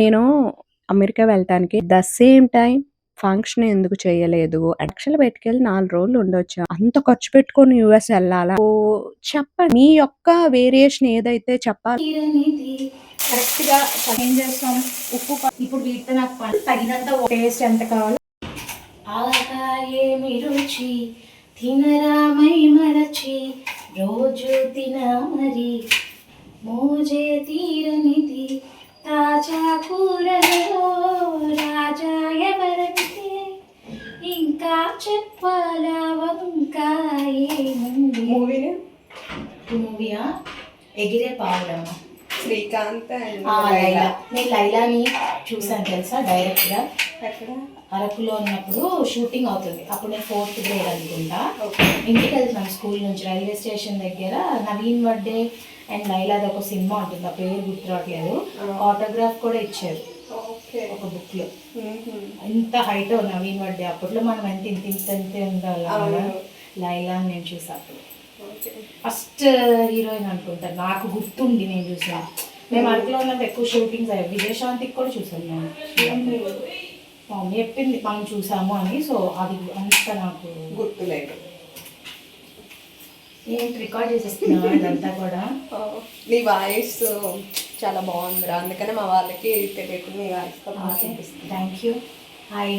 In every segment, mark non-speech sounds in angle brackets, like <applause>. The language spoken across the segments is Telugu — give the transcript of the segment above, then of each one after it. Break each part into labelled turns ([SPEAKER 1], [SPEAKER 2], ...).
[SPEAKER 1] నేను అమెరికా వెళ్ళటానికి ద సేమ్ టైం ఫంక్షన్ ఎందుకు చేయలేదు. యాక్చువల్ బయటకెళ్ళి నాలుగు రోజులు ఉండొచ్చు. అంత ఖర్చు పెట్టుకొని యుఎస్ వెళ్ళాలా? ఓ చెప్పండి. మీ యొక్క వేరియేషన్ ఏదైతే చెప్పాలి?
[SPEAKER 2] కరెక్ట్గా ఏం చేస్తాం? ఉప్పు ఇప్పుడు వీటితో నాకు తగినంత టేస్ట్ ఎంత కావాలో. రుచి తినరామై మరచి రోజు తిన మరి. మోజే తీరనిది తాజా కూరలో రాజా ఎవరంటే? ఇంకా చెప్పాలా వంకాయేముంది
[SPEAKER 3] మూవీని?
[SPEAKER 2] మూవీయా? ఎగిరే పావులమ్మ.
[SPEAKER 3] శ్రీకాంత్ అండ్
[SPEAKER 2] ఆ, లైలా. నేను లైలాని చూసాను తెలుసా డైరెక్ట్గా
[SPEAKER 3] ఎక్కడ
[SPEAKER 2] అరకులో ఉన్నప్పుడు షూటింగ్ అవుతుంది. అప్పుడు నేను ఫోర్త్ గ్రేడ్ అనుకుంటా. ఇంటికి వెళ్తున్నాను స్కూల్ నుంచి రైల్వే స్టేషన్ దగ్గర. నవీన్ బర్త్డే అండ్ లైలాది ఒక సినిమా ఉంటుంది. ఆ పేరు గుర్తురావట్లేదు. ఆటోగ్రాఫ్ కూడా ఇచ్చారు. ఒక బుక్లో ఇంత హైట్ నవీన్ బర్త్డే అప్పట్లో మనం ఎంత ఇంత ఇంత ఇంతే ఉండాలి. లైలా నేను చూసా అప్పుడు. ఫస్ట్ హీరోయిన్ అనుకుంటా. నాకు గుర్తుండి నేను చూసాను మేము అరకులో ఉన్నప్పుడు ఎక్కువ షూటింగ్స్ అయ్యాయి. విజయశాంతికి కూడా చూసాను నేను. మమ్మీ చెప్పింది మనం చూసాము అని. సో అది అంత నాకు
[SPEAKER 3] గుర్తులేదు.
[SPEAKER 2] ఏంటి రికార్డ్ చేసేస్తున్నా ఇదంతా కూడా.
[SPEAKER 3] నీ వాయిస్ చాలా బాగుందిరా. అందుకనే మా వాళ్ళకి తెలియకుండా నీ వాయిస్ అనిపిస్తుంది
[SPEAKER 2] థ్యాంక్ యూ హాయ్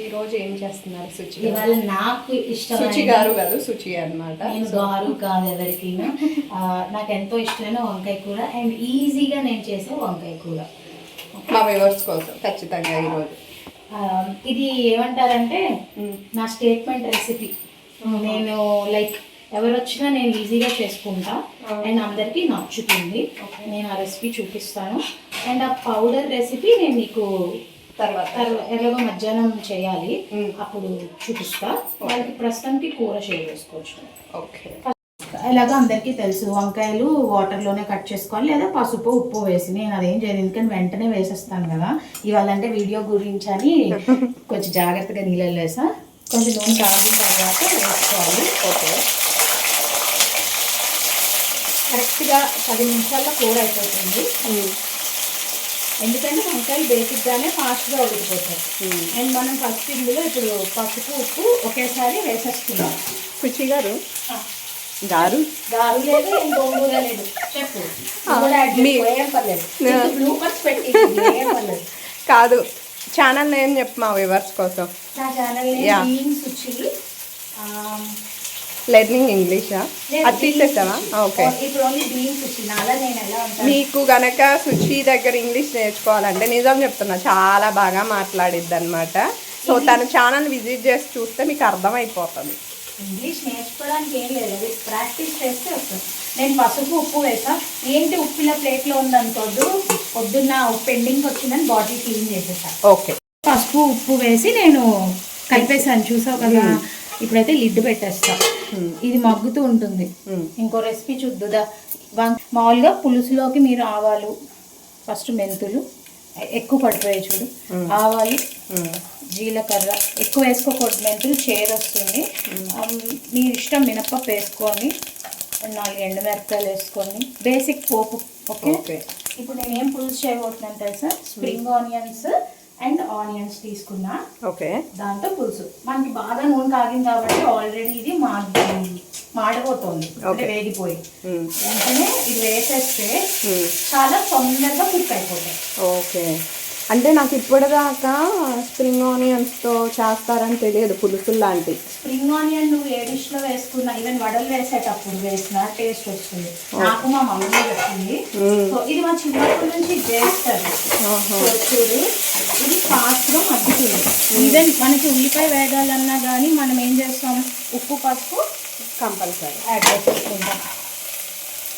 [SPEAKER 3] ఈ రోజు ఏం చేస్తున్నారు సుచి
[SPEAKER 2] ఇవాళ నాకు ఇష్టమైన
[SPEAKER 3] సుచి గారు కాదు సుచి అన్నమాట.
[SPEAKER 2] నేను గారు కాదు ఎవరికి నాకు ఎంతో ఇష్టమైన వంకాయ కూర. అండ్ ఈజీగా నేను చేసే వంకాయ కూర.
[SPEAKER 3] మా వ్యూవర్స్ కోసం ఖచ్చితంగా ఈరోజు
[SPEAKER 2] ఇది ఏమంటారంటే నా స్టేట్మెంట్ రెసిపీ నేను లైక్ ఎవరు వచ్చినా నేను ఈజీగా చేసుకుంటా. అండ్ అందరికీ నచ్చుతుంది. నేను ఆ రెసిపీ చూపిస్తాను. అండ్ ఆ పౌడర్ రెసిపీ నేను మీకు
[SPEAKER 3] తర్వాత.
[SPEAKER 2] తర్వా- ఎలాగో మధ్యాహ్నం చేయాలి. అప్పుడు చూపిస్తా. వాళ్ళకి ప్రస్తుతానికి కూర షేర్ చేసుకోవచ్చు
[SPEAKER 3] ఓకే.
[SPEAKER 2] ఎలాగో అందరికీ తెలుసు. వంకాయలు వాటర్లోనే కట్ చేసుకోవాలి లేదా పసుపు ఉప్పు వేసి. నేను అదేం చేయను ఎందుకంటే వెంటనే వేసేస్తాను కదా. ఇవాళ అంటే వీడియో గురించి అని కొంచెం జాగ్రత్తగా నీళ్ళలో వేసా. కొంచెం నూనె కాగిన తర్వాత వేసుకోవాలి.
[SPEAKER 3] ఓకే.
[SPEAKER 2] కరెక్ట్గా పది నిమిషాల్లో కూర అయిపోతుంది. ఎందుకంటే వంకాయలు బేసిక్గానే ఫాస్ట్గా ఉడికిపోతాయి. అండ్ మనం ఫస్ట్ ఇందులో ఇప్పుడు పసుపు ఉప్పు ఒకేసారి వేసేస్తున్నాం.
[SPEAKER 3] సుచి గారు గారు? కాదు ఛానల్ నేమ్ చెప్పు మా వ్యూవర్స్ కోసం. లెర్నింగ్ ఇంగ్లీషా అది తీసేసావా? ఓకే. మీకు గనక సుచి దగ్గర ఇంగ్లీష్ నేర్చుకోవాలంటే నిజం చెప్తున్నా చాలా బాగా మాట్లాడిద్ది అనమాట సో తన ఛానల్ విజిట్ చేసి చూస్తే మీకు అర్థమైపోతుంది.
[SPEAKER 2] ఇంగ్లీష్ నేర్చుకోవడానికి ఏం లేదు. అది ప్రాక్టీస్ చేస్తే వస్తుంది. నేను పసుపు ఉప్పు వేసా ఏంటి ఉప్పు ఇలా ప్లేట్లో ఉందనుకోద్దు. పొద్దున్న పెండింగ్ వచ్చిందని బాటిల్ క్లీన్ చేసేసా.
[SPEAKER 3] ఓకే.
[SPEAKER 2] పసుపు ఉప్పు వేసి నేను కలిపేసాను చూసావు కదా? ఇప్పుడైతే లిడ్ పెట్టేస్తా. ఇది మగ్గుతూ ఉంటుంది. ఇంకో రెసిపీ చూద్దుదా? మామూలుగా పులుసులోకి మీరు ఆవాలు ఫస్ట్ మెంతులు ఎక్కువ పడిపోయాయి చూడు. ఆవాలు జీలకర్ర ఎక్కువ వేసుకోకూడదు మెంతులు చేదు వస్తుంది మీ ఇష్టం మినపప్పు వేసుకోండి నాలుగు ఎండుమిరపకాయలు వేసుకోండి బేసిక్ పోపు ఓకే? ఇప్పుడు నేను ఏం పులుసు చేయబోతున్నాను తెలుసా? స్ప్రింగ్ ఆనియన్స్ అండ్ ఆనియన్స్ తీసుకున్నా.
[SPEAKER 3] ఓకే.
[SPEAKER 2] దాంతో పులుసు. మనకి బాగా నూనె కాగింది కాబట్టి ఆల్రెడీ ఇది మా మాడిపోతుంది. వేగిపోయి. వెంటనే ఇది వేసేస్తే. చాలా తొందరగా కుక్ అయిపోతాయి.
[SPEAKER 3] ఓకే. అంటే నాకు ఇప్పటిదాకా స్ప్రింగ్ ఆనియన్స్తో చేస్తారని తెలియదు పులుసులు లాంటి.
[SPEAKER 2] స్ప్రింగ్ ఆనియన్ నువ్వు ఏ డిష్లో వేసుకున్నా ఈవెన్ వడలు వేసేటప్పుడు వేసిన టేస్ట్ వస్తుంది. నాకు మా మమ్మీ చెప్పింది.
[SPEAKER 3] Hmm.
[SPEAKER 2] సో ఇది మా చిన్నప్పటి నుంచి చేస్తారు చూడు ఇది ఫాస్ట్గా మగ్గుతుంది ఈవెన్ మనకి ఉల్లిపాయ వేగాలన్నా కానీ మనం ఏం చేస్తాం? ఉప్పు పసుపు
[SPEAKER 3] కంపల్సరీ.
[SPEAKER 2] యాడ్ చేసేసుకుంటాం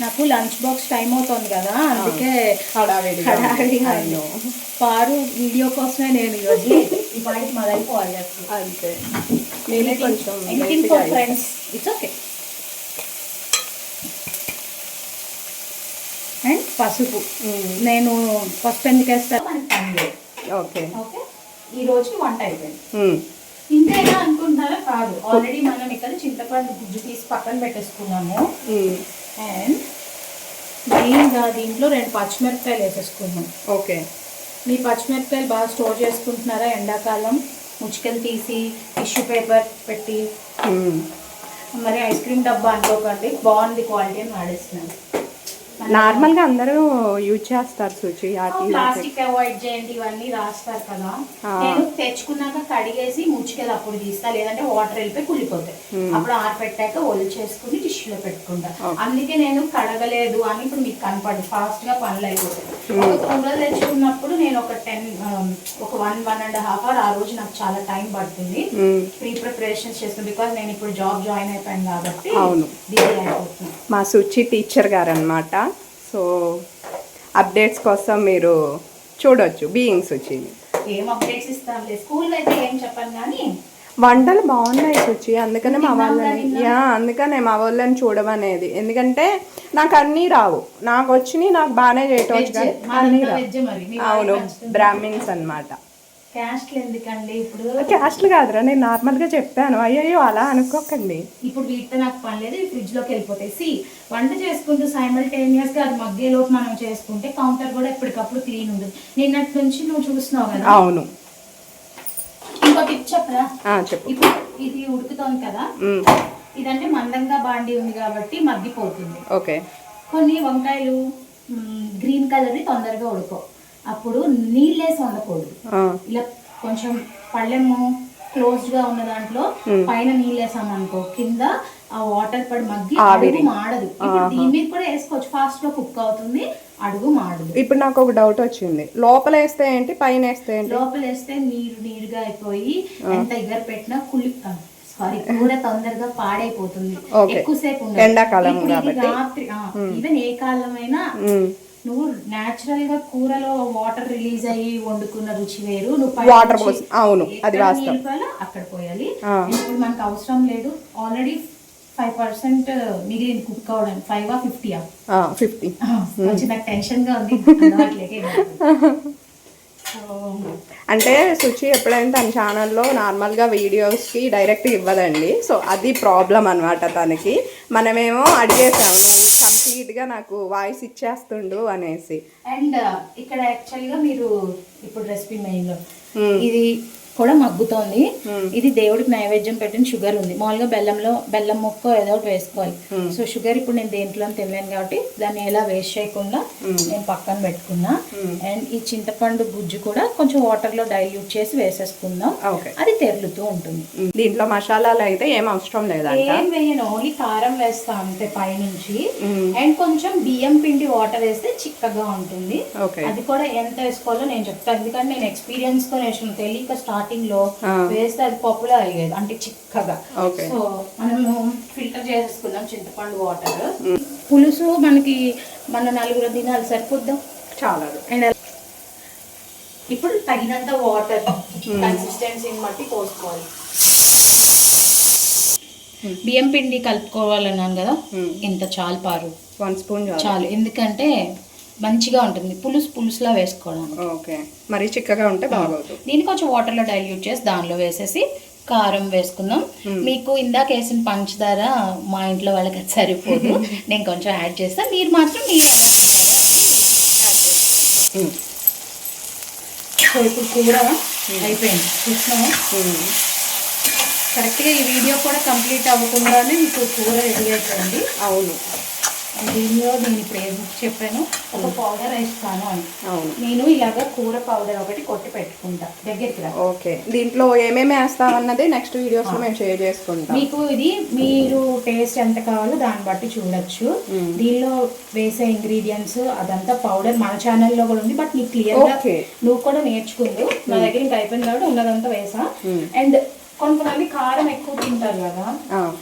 [SPEAKER 2] నాకు లంచ్ బాక్స్ టైం అవుతుంది కదా అందుకే
[SPEAKER 3] హడావిడిగా.
[SPEAKER 2] పారు వీడియో కోసమే నేను ఈరోజు పాటికి మొదలైపోవాలి అసలు
[SPEAKER 3] అంతే. నేనే కొంచెం
[SPEAKER 2] ఫ్రెండ్స్ ఇట్స్ ఓకే అండ్ పసుపు. నేను పసుపు ఎందుకు వేస్తాను
[SPEAKER 3] ఓకే
[SPEAKER 2] ఓకే ఈ రోజుకి వంట అయిపోయింది.
[SPEAKER 3] మ్మ్.
[SPEAKER 2] ఇంతేనా అనుకుంటున్నారా? కాదు. ఆల్రెడీ మనం ఇక్కడ చింతపండు గుజ్జు తీసి పక్కన పెట్టేసుకున్నాము. అండ్ మెయిన్గా దీంట్లో రెండు పచ్చిమిరపకాయలు వేసేసుకున్నాం
[SPEAKER 3] ఓకే.
[SPEAKER 2] మీ పచ్చిమిరపకాయలు బాగా స్టోర్ చేసుకుంటున్నారా? ఎండాకాలం ముచ్చుకలు తీసి టిష్యూ పేపర్ పెట్టి. మరి ఐస్ క్రీమ్ డబ్బా అనుకోకండి. బాగుంది క్వాలిటీ అని వాడేస్తున్నాను.
[SPEAKER 3] నార్మల్గా అందరూ యూజ్ చేస్తారు సుచి
[SPEAKER 2] ప్లాస్టిక్ అవాయిడ్ చేయండి ఇవన్నీ రాస్తారు కదా. నేను తెచ్చుకున్నాక కడిగేసి ముచ్చుకెళ్ళి అప్పుడు తీస్తా లేదంటే వాటర్ వెళ్ళిపోయి కుళ్ళిపోతాయి. అప్పుడు ఆరపెట్టాక ఒలి చేసుకుని టిష్యూలో పెట్టుకుంటా. అందుకే నేను కడగలేదు అని ఇప్పుడు మీకు కనపడదు ఫాస్ట్గా పనులు అయిపోతాయి. ఒక కూర తెచ్చుకున్నప్పుడు నేను ఒక టెన్ ఒక one one and half hour ఆ రోజు నాకు చాలా టైం పడుతుంది. ప్రీ ప్రిపరేషన్స్ చేస్తాను బికాస్ నేను ఇప్పుడు జాబ్ జాయిన్ అయిపోయాను కాబట్టి
[SPEAKER 3] మా సుచి టీచర్ గారు అనమాట సో అప్డేట్స్ కోసం మీరు చూడొచ్చు బీయింగ్ సుచిని
[SPEAKER 2] ఏం అప్డేట్స్ ఇస్తాంలే స్కూల్ అయితే ఏం చెప్పాను కానీ
[SPEAKER 3] వంటలు బాగున్నాయి సుచి అందుకనే మా వాళ్ళని యా అందుకనే మా వాళ్ళని చూడమనేది. ఎందుకంటే నాకు అన్నీ రావు. నాకు వచ్చినాయి నాకు బాగానే చేయటం కానీ అవును? బ్రాహ్మిన్స్ అన్నమాట.
[SPEAKER 2] క్యాస్ట్లు ఎందుకండి ఇప్పుడు?
[SPEAKER 3] క్యాస్ట్లు కాదురా నేను నార్మల్గా చెప్పాను. అయ్యయ్యో అలా అనుకోకండి.
[SPEAKER 2] ఇప్పుడు వీటితో నాకు పని లేదు ఫ్రిడ్జ్లోకి వెళ్ళిపోతాయి సి వంట చేసుకుంటూ సైమల్టేనియస్గా అది మగ్గేలోపు మనం చేసుకుంటే కౌంటర్ కూడా ఎప్పటికప్పుడు క్లీన్ ఉంటుంది. నిన్నటి నుంచి నువ్వు చూస్తున్నావు కదా?
[SPEAKER 3] అవును.
[SPEAKER 2] ఇంకో టిప్ చెప్పరా?
[SPEAKER 3] చెప్పు.
[SPEAKER 2] ఇప్పుడు ఇది ఉడుకుతోంది కదా. ఇదంటే మందంగా బాండి ఉంది కాబట్టి మగ్గిపోతుంది.
[SPEAKER 3] ఓకే.
[SPEAKER 2] కొన్ని వంకాయలు గ్రీన్ కలర్ తొందరగా ఉడుకో అప్పుడు నీళ్ళేసి వండకూడదు ఇలా కొంచెం పళ్ళెము క్లోజ్డ్గా ఉన్న దాంట్లో పైన నీళ్ళు వేసామనుకో కింద ఆ వాటర్ పడి మగ్గి. అడుగు మాడదు. దీని మీద కూడా వేసుకోవచ్చు. ఫాస్ట్గా కుక్ అవుతుంది అడుగు మాడదు.
[SPEAKER 3] ఇప్పుడు నాకు ఒక డౌట్ వచ్చింది. లోపల వేస్తే ఏంటి? పైన వేస్తే ఏంటి?
[SPEAKER 2] లోపల వేస్తే నీరు నీరుగా అయిపోయి ఎంత దగ్గర పెట్టినా కుళ్ళి సారీ కూర తొందరగా పాడైపోతుంది. ఎక్కువసేపు
[SPEAKER 3] ఎండాకాలం.
[SPEAKER 2] రాత్రి ఈవెన్ ఏ కాలమైనా. నువ్వు నేచురల్గా కూరలో వాటర్ రిలీజ్ అయ్యి వండుకున్న రుచి వేరు. నువ్వు
[SPEAKER 3] పోసి- అవును, అది వాస్తవం.
[SPEAKER 2] అక్కడ పోయాలి. ఇప్పుడు మనకు అవసరం లేదు. ఆల్రెడీ ఫైవ్ పర్సెంట్ మిగిలింది కుక్ అవడానికి ఫైవ్
[SPEAKER 3] ఫిఫ్టీ
[SPEAKER 2] కొంచెం నాకు టెన్షన్గా ఉంది. <laughs>
[SPEAKER 3] అంటే సుచి ఎప్పుడైనా తన ఛానల్లో నార్మల్గా వీడియోస్కి డైరెక్ట్ ఇవ్వదండి. సో అది ప్రాబ్లం అనమాట తనకి. మనమేమో అడిగేసాము కంప్లీట్గా నాకు వాయిస్ ఇచ్చేస్తుండు అనేసి
[SPEAKER 2] అండ్ ఇక్కడ యాక్చువల్గా మీరు ఇప్పుడు రెసిపీ మెయిన్. ఇది కూడా మగ్గుతోంది. ఇది దేవుడికి నైవేద్యం పెట్టిన షుగర్ ఉంది. మామూలుగా బెల్లంలో బెల్లం ముక్క ఏదో ఒకటి వేసుకోవాలి. సో షుగర్ ఇప్పుడు నేను దేంట్లో తినలేను కాబట్టి దాన్ని ఎలా వేస్ట్ చేయకుండా నేను పక్కన పెట్టుకున్నా. అండ్ ఈ చింతపండు గుజ్జు కూడా కొంచెం వాటర్లో డైల్యూట్ చేసి వేసేసుకుందాం. అది తెరులుతూ ఉంటుంది.
[SPEAKER 3] దీంట్లో మసాలాలు అయితే ఏం అవసరం లేదంట.
[SPEAKER 2] ఏం వేయను ఓన్లీ కారం వేస్తా అంతే పైనుంచి. అండ్ కొంచెం బియ్యం పిండి వాటర్ వేస్తే చిక్కగా ఉంటుంది. అది కూడా ఎంత వేసుకోవాలో నేను చెప్తాను ఎందుకంటే నేను ఎక్స్పీరియన్స్తో నేర్చుకున్నాను తెలియక
[SPEAKER 3] స్టార్టింగ్లో.
[SPEAKER 2] వేస్తే అది పాపులర్ అయ్యేది అంటే చిక్కగా. సో మనము ఫిల్టర్ చేసేసుకున్నాం చింతపండు వాటర్ పులుసు మనకి మన నలుగురు దినాలు సరిపోద్దాం?
[SPEAKER 3] చాలా
[SPEAKER 2] అండ్ ఇప్పుడు తగినంత వాటర్ కన్సిస్టెన్సీని బట్టి పోసుకోవాలి. బియ్యం పిండి కలుపుకోవాలన్నాను కదా ఇంత చాలు పారు.
[SPEAKER 3] వన్ స్పూన్ చాలు.
[SPEAKER 2] ఎందుకంటే మంచిగా ఉంటుంది. పులుసు పులుసులా వేసుకోవడానికి.
[SPEAKER 3] ఓకే. మరీ చిక్కగా ఉంటే బాగోదు.
[SPEAKER 2] దీన్ని కొంచెం వాటర్లో డైల్యూట్ చేసి దానిలో వేసేసి కారం వేసుకుందాం. మీకు ఇందాక వేసిన పంచదార మా ఇంట్లో వాళ్ళకి అది సరిపోదు. <laughs> నేను కొంచెం యాడ్ చేస్తాను మీరు మాత్రం మీరు. సో ఇప్పుడు కూర అయిపోయింది. చూసినాము కరెక్ట్గా ఈ వీడియో కూడా కంప్లీట్ అవ్వకుండానే మీకు కూర రెడీ అయిపోయింది.
[SPEAKER 3] అవును.
[SPEAKER 2] దీనిలో నేను ఇప్పుడు చెప్పాను. ఒక పౌడర్ వేస్తాను అని. నేను ఇలాగ కూర పౌడర్ ఒకటి కొట్టి పెట్టుకుంటా దగ్గరికి
[SPEAKER 3] ఓకే. దీంట్లో ఏమేమి వేస్తామన్నది నెక్స్ట్ వీడియోస్లో మేము షేర్ చేసుకుంటాం.
[SPEAKER 2] మీకు ఇది మీరు టేస్ట్ ఎంత కావాలో దాన్ని బట్టి చూడొచ్చు. దీనిలో వేసే ఇంగ్రీడియంట్స్ అదంతా పౌడర్ మన ఛానల్లో కూడా ఉంది బట్ నీకు
[SPEAKER 3] క్లియర్గా.
[SPEAKER 2] నువ్వు కూడా నేర్చుకుందు నా దగ్గర ఇంకా అయిపోయింది కాబట్టి ఉన్నదంతా వేసా. అండ్ కొంతమంది కారం ఎక్కువ తింటారు కదా.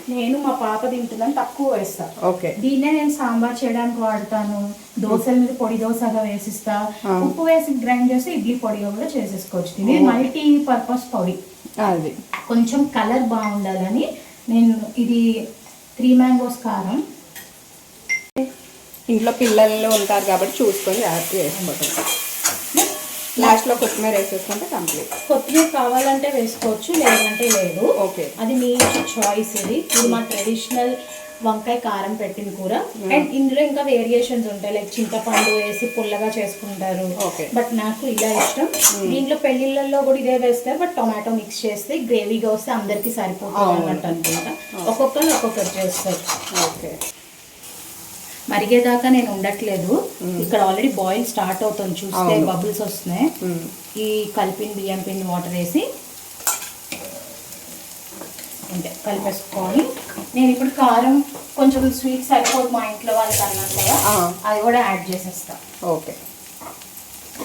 [SPEAKER 2] నేను మా పాప తింటుందని తక్కువ వేస్తా.
[SPEAKER 3] ఓకే.
[SPEAKER 2] దీన్నే నేను సాంబార్ చేయడానికి వాడతాను. దోశల మీద పొడి దోశగా వేసిస్తా. ఉప్పు వేసి గ్రైండ్ చేసి ఇడ్లీ పొడిగా కూడా చేసేసుకోవచ్చు. ఇది మల్టీ పర్పస్ పొడి.
[SPEAKER 3] అది.
[SPEAKER 2] కొంచెం కలర్ బాగుండాలని నేను ఇది త్రీ మ్యాంగోస్ కారం.
[SPEAKER 3] ఇంట్లో పిల్లలు ఉంటారు కాబట్టి చూసుకొని జాగ్రత్త వేసుకోవటం లాస్ట్లో కొత్తిమీర వేసేసుకుంటే కంప్లీట్
[SPEAKER 2] కొత్తిమీర కావాలంటే వేసుకోవచ్చు లేదంటే లేదు.
[SPEAKER 3] ఓకే.
[SPEAKER 2] అది మీ చాయిస్ ఇది. ఇది మా ట్రెడిషనల్ వంకాయ కారం పెట్టిన కూర. అండ్ ఇందులో ఇంకా వేరియేషన్స్ ఉంటాయి లైక్ చింతపండు వేసి పుల్లగా చేసుకుంటారు.
[SPEAKER 4] ఓకే.
[SPEAKER 2] బట్ నాకు ఇలా ఇష్టం. దీంట్లో పెళ్ళిళ్ళల్లో కూడా ఇదే వేస్తారు బట్ టొమాటో మిక్స్ చేస్తే గ్రేవీగా వస్తే అందరికీ సరిపోతుంది అన్నట్టు అనుకుంటా. ఒక్కొక్కరు ఒక్కొక్కరు చేస్తారు.
[SPEAKER 4] ఓకే.
[SPEAKER 2] మరిగేదాకా నేను ఉండట్లేదు. ఇక్కడ ఆల్రెడీ బాయిల్ స్టార్ట్ అవుతుంది చూస్తే బబుల్స్ వస్తున్నాయి. ఈ కలిపిన బియ్యం పిండి వాటర్ వేసి అంటే కలిపేసుకొని నేను ఇప్పుడు కారం కొంచెం స్వీట్ సరిపోదు మా ఇంట్లో వాళ్ళకి అన్నాను కదా. అది కూడా యాడ్ చేసేస్తా.
[SPEAKER 4] ఓకే.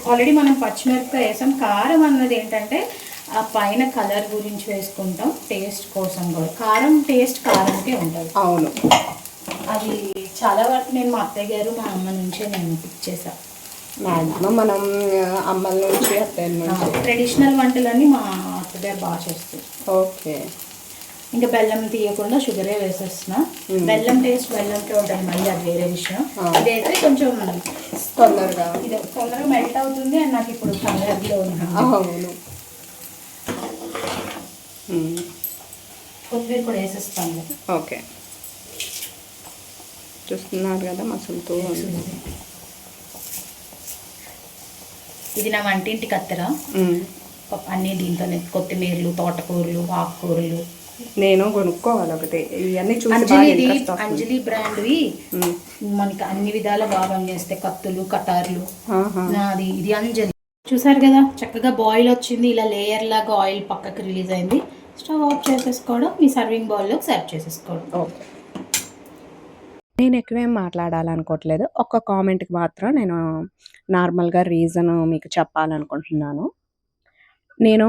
[SPEAKER 2] ఆల్రెడీ మనం పచ్చిమిరపకాయ వేసాం. కారం అన్నది ఏంటంటే ఆ పైన కలర్ గురించి వేసుకుంటాం టేస్ట్ కోసం కూడా. కారం టేస్ట్ కారంకే ఉంటుంది.
[SPEAKER 4] అవును.
[SPEAKER 2] అది చాలా వరకు నేను మా అత్తయ్య గారు మా అమ్మ నుంచే నేను పిక్ చేసా
[SPEAKER 4] మ్యాక్సిమం మనం అమ్మల నుంచి అత్తయ్య నుంచి.
[SPEAKER 2] ట్రెడిషనల్ వంటలన్నీ మా అత్తయ్య గారు బాగా చేస్తారు.
[SPEAKER 4] ఓకే.
[SPEAKER 2] ఇంకా బెల్లం తీయకుండా షుగరే వేసేస్తున్నా. బెల్లం టేస్ట్ బెల్లంకే ఉంటుంది మళ్ళీ అది వేరే విషయం. ఇదైతే కొంచెం
[SPEAKER 4] తొందరగా.
[SPEAKER 2] ఇది తొందరగా మెల్ట్ అవుతుంది అండ్ నాకు ఇప్పుడు ఉన్నాను
[SPEAKER 4] అవును.
[SPEAKER 2] కొత్తిమీర కూడా వేసేస్తాను.
[SPEAKER 4] ఓకే. చూస్తున్నారు కదా మసులుతూ
[SPEAKER 2] ఇది నా వంటింటి కత్తెర. అన్నీ దీంతోనే కొత్తిమీరలు తోటకూరలు ఆకుకూరలు.
[SPEAKER 4] నేను కొనుక్కోవాలి ఒకటి. ఇవన్నీ చూసి
[SPEAKER 2] అంజలి బ్రాండ్వి. మనకి అన్ని విధాల బాగా పనిచేస్తాయి కత్తులు కటార్లు. నాది ఇది అంజలి. చూసారు కదా చక్కగా బాయిల్ వచ్చింది. ఇలా లేయర్ లాగా ఆయిల్ పక్కకి రిలీజ్ అయింది. స్టవ్ ఆఫ్ చేసేసుకోవడం మీ సర్వింగ్ బౌల్లోకి సర్వ్ చేసేసుకోవడం.
[SPEAKER 4] ఓకే.
[SPEAKER 3] నేను ఎక్కువేం మాట్లాడాలనుకోవట్లేదు. ఒక్క కామెంట్కి మాత్రం నేను నార్మల్గా రీజన్ మీకు చెప్పాలనుకుంటున్నాను. నేను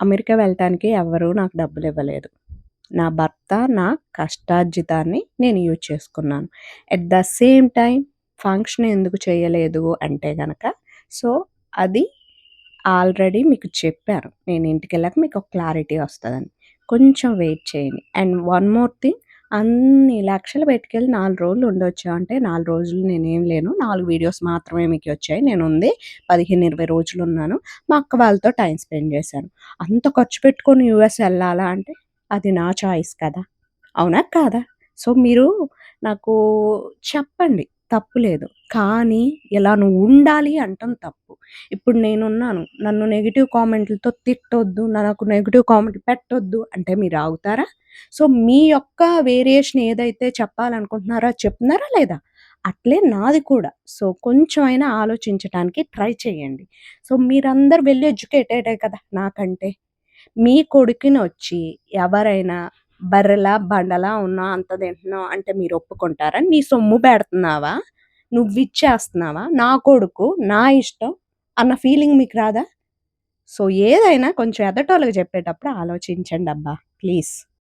[SPEAKER 3] అమెరికా వెళ్ళటానికి ఎవరు నాకు డబ్బులు ఇవ్వలేదు. నా భర్త నా కష్టార్జితాన్ని నేను యూజ్ చేసుకున్నాను. At the same time function ఎందుకు చేయలేదు అంటే గనక సో అది ఆల్రెడీ మీకు చెప్పాను. నేను ఇంటికి వెళ్ళాక మీకు ఒక క్లారిటీ వస్తుందని. కొంచెం వెయిట్ చేయండి. అండ్ వన్ మోర్ థింగ్ అన్ని లక్షలు పెట్టుకెళ్ళి నాలుగు రోజులు ఉండొచ్చు. అంటే నాలుగు రోజులు నేనేం లేను. నాలుగు వీడియోస్ మాత్రమే మీకు వచ్చాయి. నేను ఉంది. పదిహేను ఇరవై రోజులు ఉన్నాను. మా అక్క వాళ్ళతో టైం స్పెండ్ చేశాను. అంత ఖర్చు పెట్టుకొని యూఎస్ వెళ్ళాలా అంటే అది నా చాయిస్ కదా. అవునా? కాదా? సో మీరు నాకు చెప్పండి. తప్పు లేదు. కానీ ఇలా నువ్వు ఉండాలి అంటాం తప్పు. ఇప్పుడు నేనున్నాను. నన్ను నెగిటివ్ కామెంట్లతో తిట్టొద్దు నాకు నెగిటివ్ కామెంట్ పెట్టొద్దు అంటే మీరు ఆగుతారా? సో మీ యొక్క వేరియేషన్ ఏదైతే చెప్పాలనుకుంటున్నారో చెప్తున్నారా లేదా? అట్లే నాది కూడా. సో కొంచెం అయినా ఆలోచించడానికి ట్రై చేయండి. సో మీరందరు వెళ్ళి ఎడ్యుకేటెడే కదా నాకంటే. మీ కొడుకుని వచ్చి ఎవరైనా బర్రెలా బండలా ఉన్నా అంత తింటున్నావు అంటే మీరు ఒప్పుకుంటారా? నీ సొమ్ము పెడుతున్నావా? నువ్వు ఇచ్చేస్తున్నావా? నా కొడుకు నా ఇష్టం అన్న ఫీలింగ్ మీకు రాదా? సో ఏదైనా కొంచెం ఎదటోళ్ళకి చెప్పేటప్పుడు ఆలోచించండి అబ్బా ప్లీజ్.